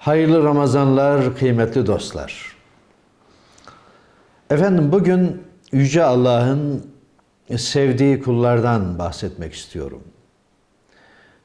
Hayırlı Ramazanlar, kıymetli dostlar. Efendim bugün Yüce Allah'ın sevdiği kullardan bahsetmek istiyorum.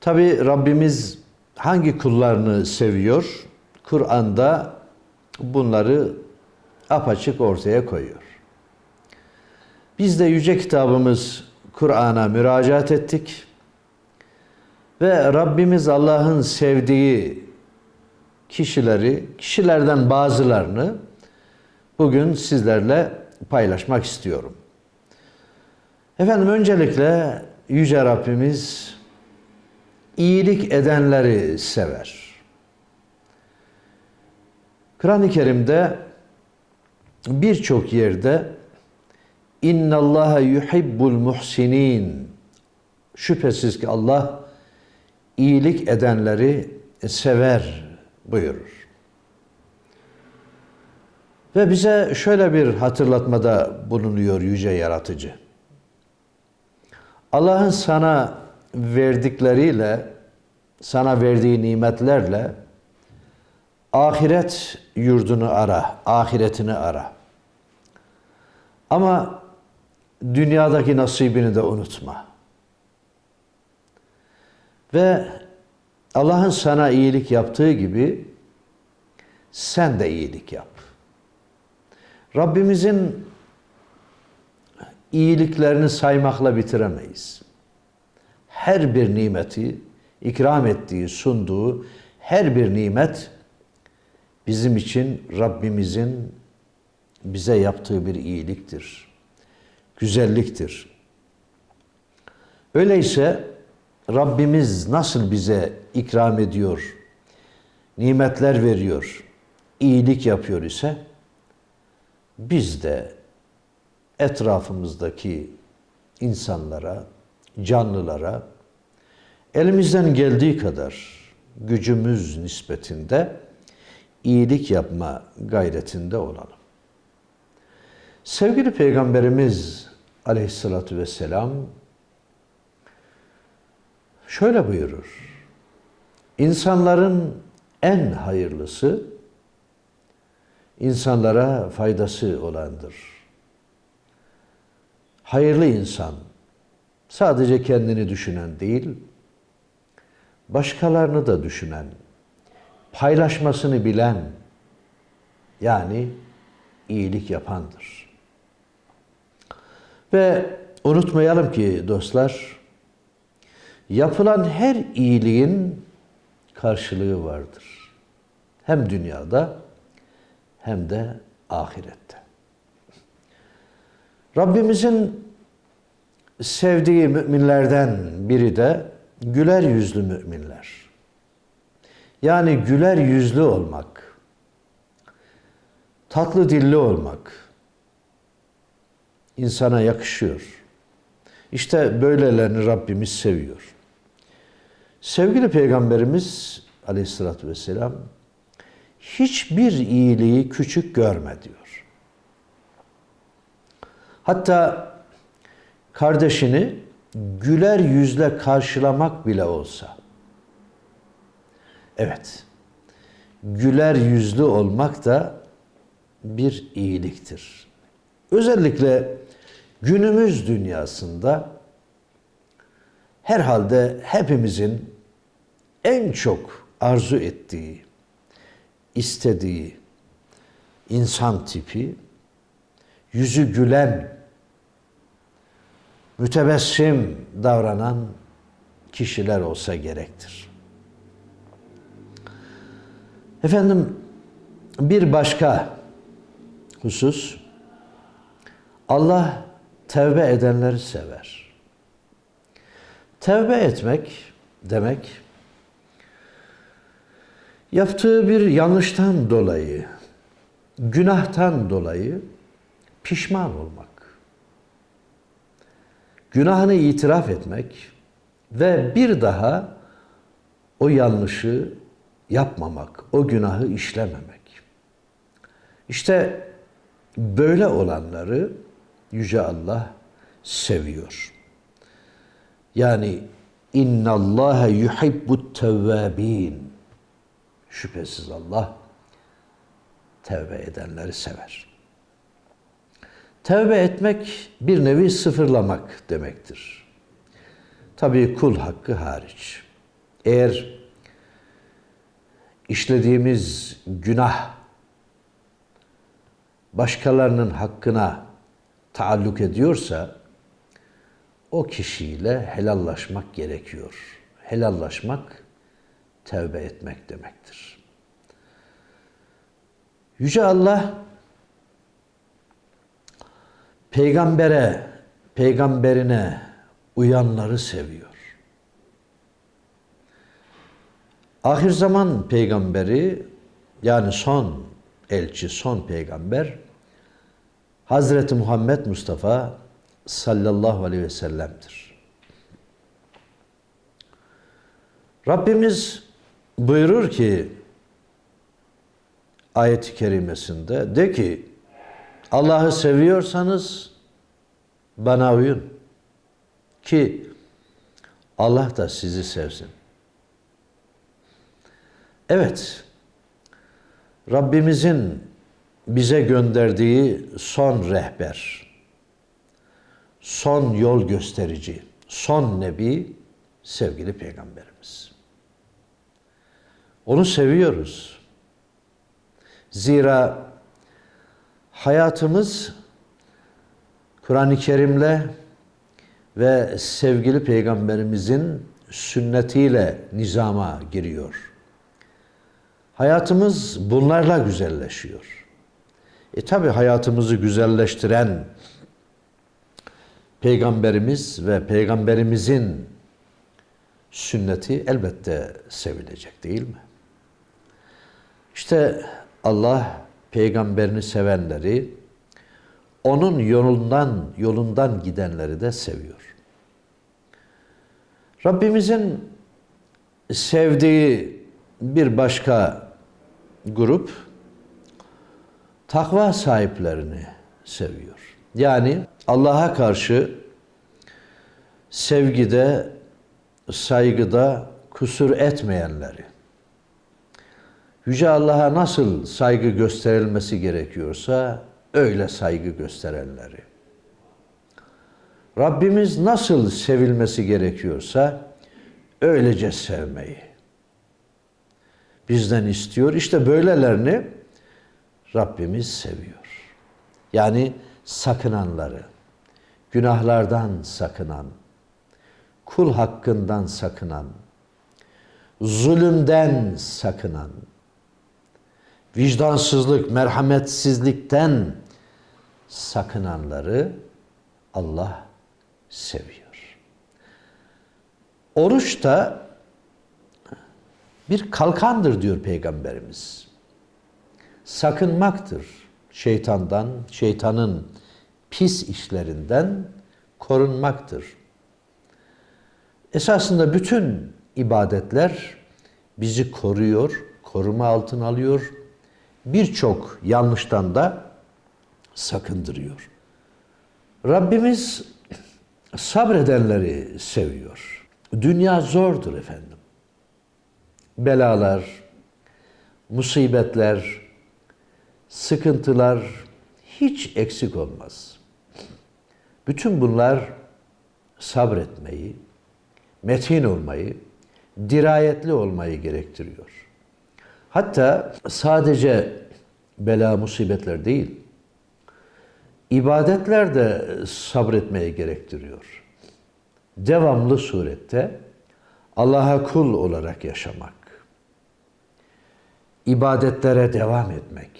Tabi Rabbimiz hangi kullarını seviyor? Kur'an'da bunları apaçık ortaya koyuyor. Biz de yüce kitabımız Kur'an'a müracaat ettik. Ve Rabbimiz Allah'ın sevdiği kişileri, kişilerden bazılarını bugün sizlerle paylaşmak istiyorum. Efendim öncelikle Yüce Rabbimiz iyilik edenleri sever. Kur'an-ı Kerim'de birçok yerde İnna Allaha yuhibbul muhsinin şüphesiz ki Allah iyilik edenleri sever buyurur. Ve bize şöyle bir hatırlatmada bulunuyor yüce yaratıcı. Allah'ın sana verdikleriyle, sana verdiği nimetlerle ahiret yurdunu ara, ahiretini ara. Ama dünyadaki nasibini de unutma. Ve Allah'ın sana iyilik yaptığı gibi sen de iyilik yap. Rabbimizin iyiliklerini saymakla bitiremeyiz. Her bir nimeti ikram ettiği, sunduğu her bir nimet bizim için Rabbimizin bize yaptığı bir iyiliktir. Güzelliktir. Öyleyse Rabbimiz nasıl bize ikram ediyor, nimetler veriyor, iyilik yapıyor ise biz de etrafımızdaki insanlara, canlılara elimizden geldiği kadar gücümüz nispetinde iyilik yapma gayretinde olalım. Sevgili Peygamberimiz Aleyhisselatü Vesselam şöyle buyurur. İnsanların en hayırlısı insanlara faydası olandır. Hayırlı insan sadece kendini düşünen değil, başkalarını da düşünen, paylaşmasını bilen yani iyilik yapandır. Ve unutmayalım ki dostlar, yapılan her iyiliğin karşılığı vardır. Hem dünyada hem de ahirette. Rabbimizin sevdiği müminlerden biri de güler yüzlü müminler. Yani güler yüzlü olmak, tatlı dilli olmak insana yakışıyor. İşte böylelerini Rabbimiz seviyor. Sevgili Peygamberimiz aleyhissalatü vesselam hiçbir iyiliği küçük görme diyor. Hatta kardeşini güler yüzle karşılamak bile olsa. Evet, güler yüzlü olmak da bir iyiliktir. Özellikle günümüz dünyasında herhalde hepimizin en çok arzu ettiği, istediği insan tipi yüzü gülen, mütebessim davranan kişiler olsa gerektir. Efendim bir başka husus Allah tevbe edenleri sever. Tevbe etmek demek yaptığı bir yanlıştan dolayı, günahtan dolayı pişman olmak. Günahını itiraf etmek ve bir daha o yanlışı yapmamak, o günahı işlememek. İşte böyle olanları Yüce Allah seviyor. Yani innallâhe yuhibbut tevvâbîn. Şüphesiz Allah tevbe edenleri sever. Tevbe etmek bir nevi sıfırlamak demektir. Tabii kul hakkı hariç. Eğer işlediğimiz günah başkalarının hakkına taalluk ediyorsa o kişiyle helallaşmak gerekiyor. Helallaşmak tevbe etmek demektir. Yüce Allah peygambere, peygamberine uyanları seviyor. Ahir zaman peygamberi yani son elçi, son peygamber Hazreti Muhammed Mustafa sallallahu aleyhi ve sellem'dir. Rabbimiz buyurur ki ayet-i kerimesinde de ki Allah'ı seviyorsanız bana uyun ki Allah da sizi sevsin. Evet, Rabbimizin bize gönderdiği son rehber, son yol gösterici, son nebi sevgili peygamberimiz. Onu seviyoruz. Zira hayatımız Kur'an-ı Kerim'le ve sevgili peygamberimizin sünnetiyle nizama giriyor. Hayatımız bunlarla güzelleşiyor. E tabi hayatımızı güzelleştiren peygamberimiz ve peygamberimizin sünneti elbette sevilecek değil mi? İşte Allah peygamberini sevenleri onun yolundan yolundan gidenleri de seviyor. Rabbimizin sevdiği bir başka grup takva sahiplerini seviyor. Yani Allah'a karşı sevgide, saygıda kusur etmeyenleri. Yüce Allah'a nasıl saygı gösterilmesi gerekiyorsa öyle saygı gösterenleri. Rabbimiz nasıl sevilmesi gerekiyorsa öylece sevmeyi bizden istiyor. İşte böylelerini Rabbimiz seviyor. Yani sakınanları, günahlardan sakınan, kul hakkından sakınan, zulümden sakınan, vicdansızlık, merhametsizlikten sakınanları Allah seviyor. Oruç da bir kalkandır diyor Peygamberimiz. Sakınmaktır şeytandan, şeytanın pis işlerinden korunmaktır. Esasında bütün ibadetler bizi koruyor, koruma altına alıyor. Birçok yanlıştan da sakındırıyor. Rabbimiz sabredenleri seviyor. Dünya zordur efendim. Belalar, musibetler, sıkıntılar hiç eksik olmaz. Bütün bunlar sabretmeyi, metin olmayı, dirayetli olmayı gerektiriyor. Hatta sadece bela musibetler değil, ibadetler de sabretmeyi gerektiriyor. Devamlı surette Allah'a kul olarak yaşamak, ibadetlere devam etmek,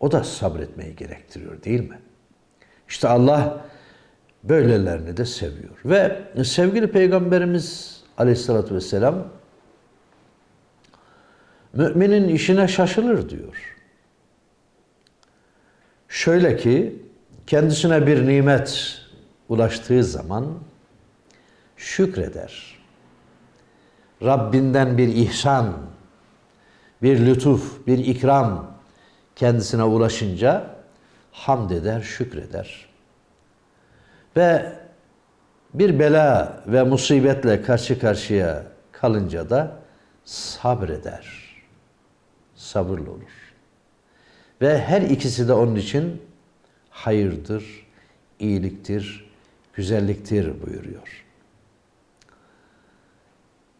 o da sabretmeyi gerektiriyor değil mi? İşte Allah böylelerini de seviyor. Ve sevgili Peygamberimiz aleyhissalatü vesselam müminin işine şaşılır diyor. Şöyle ki kendisine bir nimet ulaştığı zaman şükreder. Rabbinden bir ihsan bir lütuf, bir ikram kendisine ulaşınca hamd eder, şükreder. Ve bir bela ve musibetle karşı karşıya kalınca da sabreder. Sabırlı olur. Ve her ikisi de onun için hayırdır, iyiliktir, güzelliktir buyuruyor.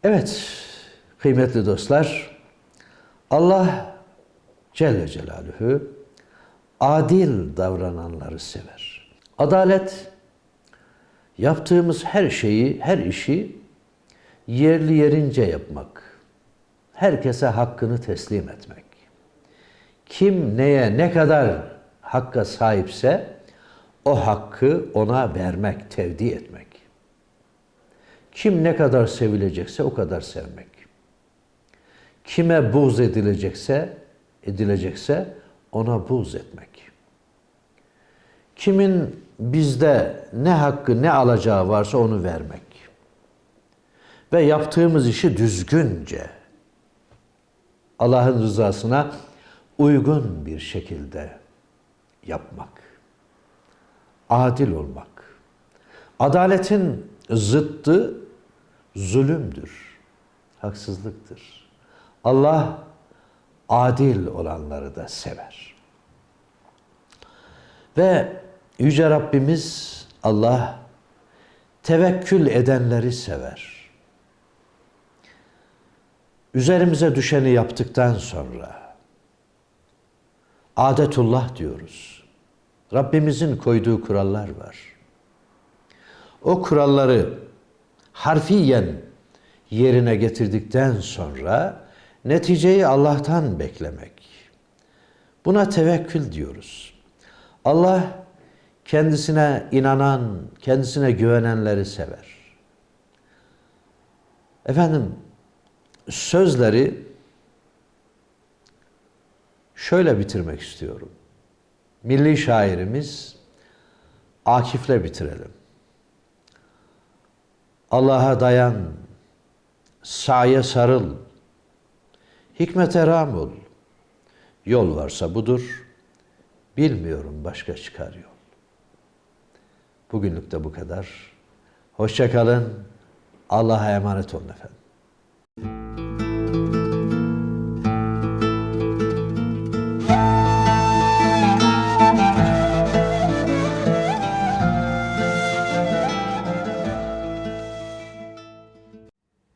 Evet, kıymetli dostlar, Allah Celle Celaluhu adil davrananları sever. Adalet, yaptığımız her şeyi, her işi yerli yerince yapmak. Herkese hakkını teslim etmek. Kim neye ne kadar hakka sahipse o hakkı ona vermek, tevdi etmek. Kim ne kadar sevilecekse o kadar sevmek. Kime buğz edilecekse, edilecekse ona buğz etmek. Kimin bizde ne hakkı ne alacağı varsa onu vermek. Ve yaptığımız işi düzgünce Allah'ın rızasına uygun bir şekilde yapmak. Adil olmak. Adaletin zıttı zulümdür, haksızlıktır. Allah adil olanları da sever. Ve Yüce Rabbimiz Allah tevekkül edenleri sever. Üzerimize düşeni yaptıktan sonra adetullah diyoruz. Rabbimizin koyduğu kurallar var. O kuralları harfiyen yerine getirdikten sonra neticeyi Allah'tan beklemek. Buna tevekkül diyoruz. Allah kendisine inanan, kendisine güvenenleri sever. Efendim sözleri şöyle bitirmek istiyorum. Milli şairimiz Akif'le bitirelim. Allah'a dayan, sa'ya sarıl, hikmete ram ol. Yol varsa budur, bilmiyorum başka çıkar yol. Bugünlük de bu kadar. Hoşça kalın. Allah'a emanet olun efendim.